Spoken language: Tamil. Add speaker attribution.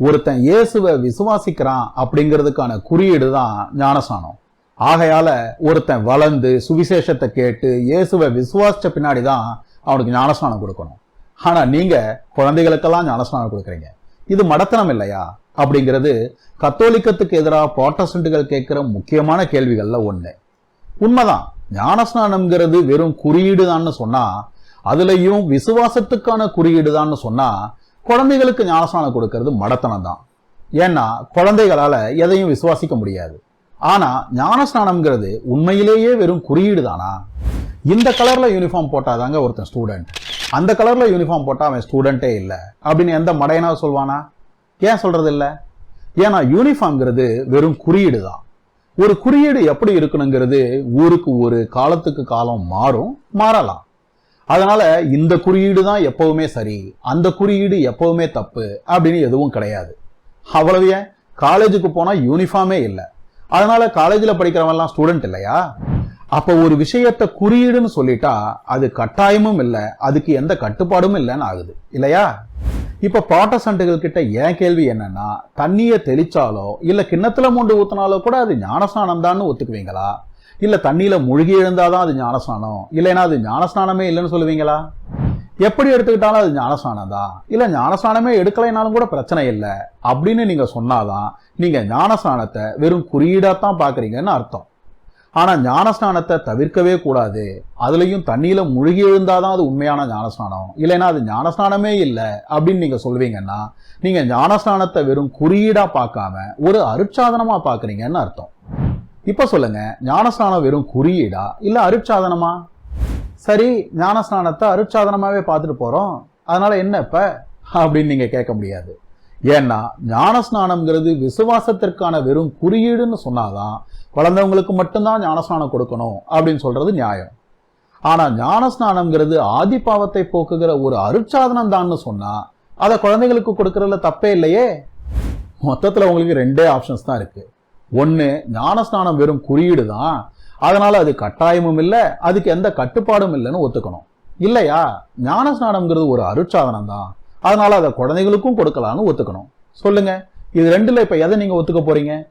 Speaker 1: ஒருத்தன் இயேசுவை விசுவாசிக்கிறான் அப்படிங்கிறதுக்கான குறியீடு தான் ஞானசானம் ஆகையால ஒருத்தன் வளர்ந்து சுவிசேஷத்தை கேட்டு இயேசுவை விசுவாசிச்ச பின்னாடி தான் அவனுக்கு ஞானஸ்நானம் கொடுக்கணும். ஆனா நீங்க குழந்தைகளுக்கெல்லாம் ஞானஸ்நானம் கொடுக்குறீங்க. இது மடத்தனம் இல்லையா? அப்படிங்கிறது கத்தோலிக்கத்துக்கு எதிராக ப்ராட்டஸ்டன்ட்டுகள் கேட்கிற முக்கியமான கேள்விகள்ல ஒண்ணு. உண்மைதான். ஞானஸ்நானம்ங்கிறது வெறும் குறியீடு தான்னு சொன்னா அதுலயும் விசுவாசத்துக்கான குறியீடு தான்னு சொன்னா குழந்தைகளுக்கு ஞானஸ்நானம் கொடுக்கறது மடத்தனம் தான் ஏன்னா குழந்தைகளால் எதையும் விசுவாசிக்க முடியாது. ஆனால் ஞானஸ்நானம்ங்கிறது உண்மையிலேயே வெறும் குறியீடு தானா? இந்த கலரில் யூனிஃபார்ம் போட்டாதாங்க ஒருத்தன் ஸ்டூடெண்ட் அந்த கலரில் யூனிஃபார்ம் போட்டால் அவன் ஸ்டூடெண்ட்டே இல்லை. அப்படின்னு எந்த மடையனா சொல்வானா? ஏன் சொல்கிறது இல்லை ஏன்னா யூனிஃபார்ம்ங்கிறது வெறும் குறியீடு தான். ஒரு குறியீடு எப்படி இருக்கணுங்கிறது ஊருக்கு ஒரு காலத்துக்கு காலம் மாறும் மாறலாம். அதனால இந்த குறியீடு தான் எப்பவுமே சரி அந்த குறியீடு எப்பவுமே தப்பு அப்படின்னு எதுவும் கிடையாது. அவ்வளவு ஏன்? காலேஜுக்கு போனால் யூனிஃபார்மே இல்லை. அதனால காலேஜில் படிக்கிறவன்லாம் ஸ்டூடெண்ட் இல்லையா? அப்போ ஒரு விஷயத்தை குறியீடுன்னு சொல்லிட்டா அது கட்டாயமும் இல்லை அதுக்கு எந்த கட்டுப்பாடும் இல்லைன்னு ஆகுது. இல்லையா? இப்போ ப்ராட்டஸ்டன்ட்டுகள் கிட்ட ஏன் கேள்வி என்னன்னா தண்ணியை தெளிச்சாலோ இல்லை கிண்ணத்தில் மூண்டு ஊத்தினாலோ கூட அது ஞானஸ்நானம் தான் ஒத்துக்குவீங்களா? இல்ல தண்ணியில முழுகி எழுந்தாதான் அது ஞானஸ்நானம். இல்லைன்னா அது ஞானஸ்நானமே இல்லைன்னு சொல்லுவீங்களா? எப்படி எடுத்துக்கிட்டாலும் அது ஞானஸ்நானம் தான் இல்ல ஞானஸ்நானமே எடுக்கலைனாலும் கூட பிரச்சனை இல்லை. அப்படின்னு நீங்க சொன்னாதான் நீங்க ஞானஸ்நானத்தை வெறும் குறியீடாக தான் பாக்குறீங்கன்னு அர்த்தம். ஆனா ஞானஸ்நானத்தை தவிர்க்கவே கூடாது. அதுலயும் தண்ணியில முழுகி எழுந்தாதான் அது உண்மையான ஞானஸ்நானம். இல்லைன்னா அது ஞானஸ்நானமே இல்லை அப்படின்னு நீங்க சொல்வீங்கன்னா நீங்க ஞானஸ்நானத்தை வெறும் குறியீடா பார்க்காம ஒரு அருட்சாதனமா பார்க்குறீங்கன்னு அர்த்தம். இப்போ சொல்லுங்க ஞானஸ்நானம் வெறும் குறியீடா? இல்லை அருட்சாதனமா? சரி ஞானஸ்நானத்தை அருட்சாதனமாகவே பார்த்துட்டு போகிறோம் அதனால என்ன இப்போ? அப்படின்னு நீங்கள் கேட்க முடியாது. ஏன்னா ஞானஸ்நானம்ங்கிறது விசுவாசத்திற்கான வெறும் குறியீடுன்னு சொன்னாதான் குழந்தைங்களுக்கு மட்டும்தான் ஞானஸ்நானம் கொடுக்கணும் அப்படின்னு சொல்றது நியாயம். ஆனா ஞானஸ்நானம்ங்கிறது ஆதி பாவத்தை போக்குகிற ஒரு அருட்சாதனம் தான்னு சொன்னா அதை குழந்தைங்களுக்கு கொடுக்கறதுல தப்பே இல்லையே? மொத்தத்தில் உங்களுக்கு ரெண்டே ஆப்ஷன்ஸ் தான் இருக்குது ஒன்று ஞானஸ்நானம் வெறும் குறியீடு தான். அதனால அது கட்டாயமும் இல்லை அதுக்கு எந்த கட்டுப்பாடும் இல்லைன்னு ஒத்துக்கணும். இல்லையா? ஞானஸ்நானம்ங்கிறது ஒரு அருட்சாதனம் தான். அதனால அதை குழந்தைகளுக்கும் கொடுக்கலாம்னு ஒத்துக்கணும். சொல்லுங்க. இது ரெண்டுல இப்ப எதை நீங்க ஒத்துக்க போறீங்க?